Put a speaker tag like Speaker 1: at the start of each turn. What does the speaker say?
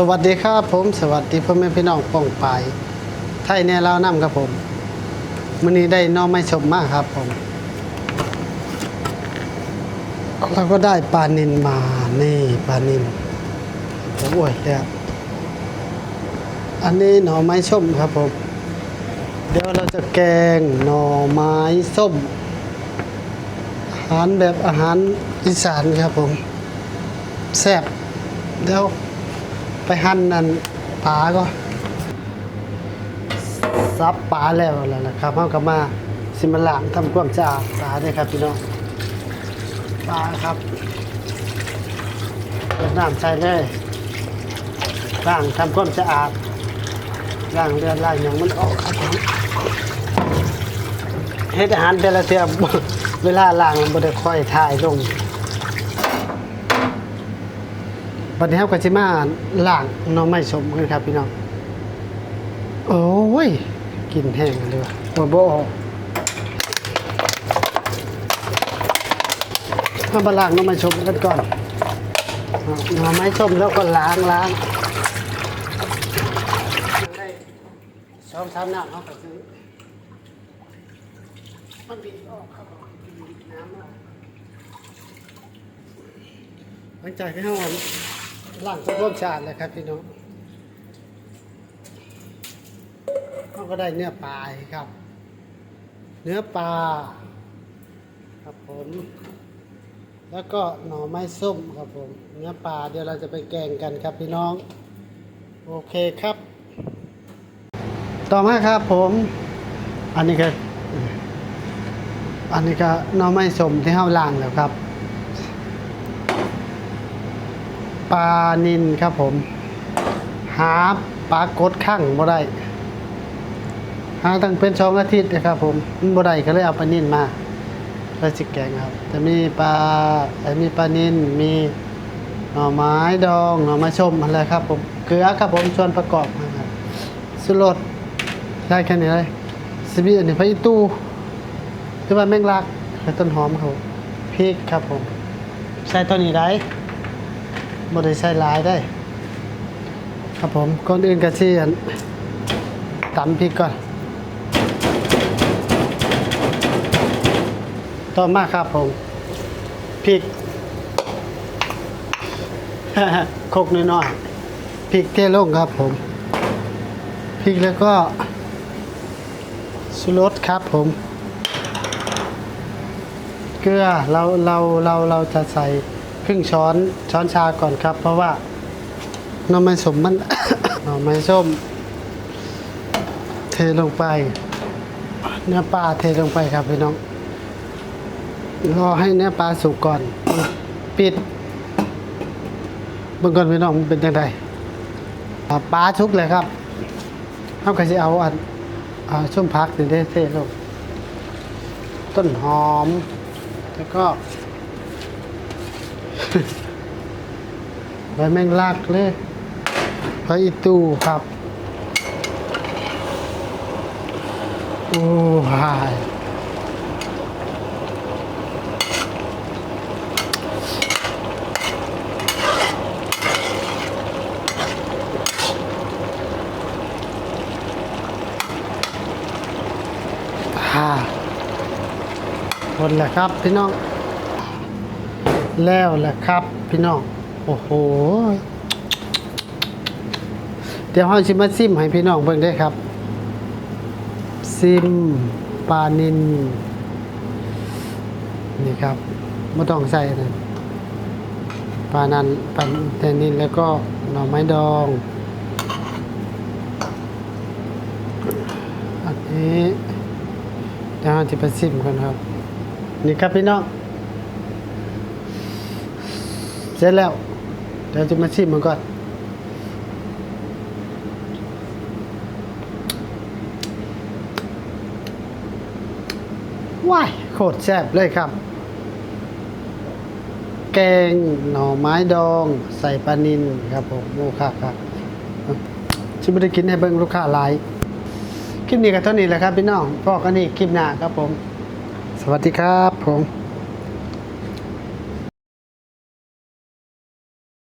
Speaker 1: สวัสดีครับผมสวัสดีพ่อแม่พี่น้องป้องไปายไทยเนี่ยเรานํครับผมมื้อนี้ได้น้องไม่ชมมากครับผมเราก็ได้ปลานินมานี่ปลานินโอ้ยแล้วอันนี้หน่อไม้ส้มครับผม เดี๋ยวเราจะแกงหน่อไม้ส้ม อาหารแบบอาหารอีสานครับผมแซ่บเดี๋ยว ไปหั่นนั่นปลาก็ซับปลาแล้วแล้วนะครับเฮาก็มาสิมาล้างทำความสะอาดปลาด้วยครับพี่น้องปลาครับน้ำใส่เลยล้างทำความสะอาดล้างเลือดล้างอย่างมันออกครับผมเฮ็ดอาหารแต่ละเทื่อเวลาล้างมันบ่ได้ค่อยถ่ายลง บัดนี้ครับก็สิมาล้างน้องไม้สมกันครับพี่น้องโอ้ยกลินแห้งเลยว่ะบ่บ่ออกเอามาล้างน้องไม้สมกันก่อนน้องไม้สมแล้วก็ล้างล้างได้สองสามน้ำเขาก็ซื้อมันบีบออกครับบีบน้ำออกหลังจากที่เรา ล้างทำความสะอาดแล้วครับพี่น้องเราก็ได้เนื้อปลาครับ เนื้อปลาครับผมแล้วก็หน่อไม้ส้มครับผม เนื้อปลาเดี๋ยวเราจะไปแกงกันครับพี่น้อง โอเคครับ ต่อมาครับผม อันนี้ก็อันนี้ก็หน่อไม้ส้มที่เราล้างแล้วครับ ปลานินครับผม หาปลากดข้างบ่ได้หาตั้งเป็นสองอาทิตย์นะครับ ผมมันบ่ได้ก็เลยเอาปลานินมาแล้วสิแกงครับจะมีปลาไอ้มีปลานินมีหน่อไม้ดองหน่อไม้ชมอะไรครับ ผมเกลือครับผมส่วนประกอบนะครับสุรสได้แค่นี้เลยสิบีอันนี้พระอีตู้หรือว่าแมงลักและต้นหอมครับพริกครับผมใส่ตัวนี้ได้ บริใช้หลายได้ ครับผมก่อนอื่นกะชีอันตำพริกก่อน ต่อมาครับผมพริกโคกน้อยๆพริกเทลงครับผมพริกแล้วก็สุรสครับผม เกลือเราเราเราเราจะใส่ รึ่งช้อนช้อนชาก่อนครับ เพราะว่าหน่อไม้สมมัน หน่อไม้ส้ม เทลงไป เนื้อปลาเทลงไปครับพี่น้องรอให้เนื้อปลาสุกก่อน ปิดเบิ่งก่อนพี่น้องเป็นยังไงปลาชุกเลยครับเขาก็จะเอาอันอ่าชุ่มพักนี่ได้เทลงต้นหอม แล้วก็ ใบแม่งลักเลยใบอีตูครับโอ้หายฮ่าหมดแล้วครับพี่น้อง แล้วแหละครับ พี่น้อง โอ้โห เดี๋ยวเราชิมมาซิมให้พี่น้องเบิ่งได้ครับ ซิมปลานินนี่ครับไม่ต้องใส่นะปลานันปลาแตนินแล้วก็หน่อไม้ดองอันนี้เดี๋ยวเราจะไปซิมกันครับ นี่ครับพี่น้อง เสร็จแล้วเดี๋ยวจะมาชิมมันก่อนว้ายโคตรแซ่บเลยครับ แกงหน่อไม้ดอง ใส่ปลานินครับผมโอ้ค่ะครับชิมไม่ได้กินให้เบิ่งลูกค้าหลายคลิปนี้ก็เท่านี้แหละครับพี่น้องพอกันนี่คลิปหน้าครับผม สวัสดีครับผม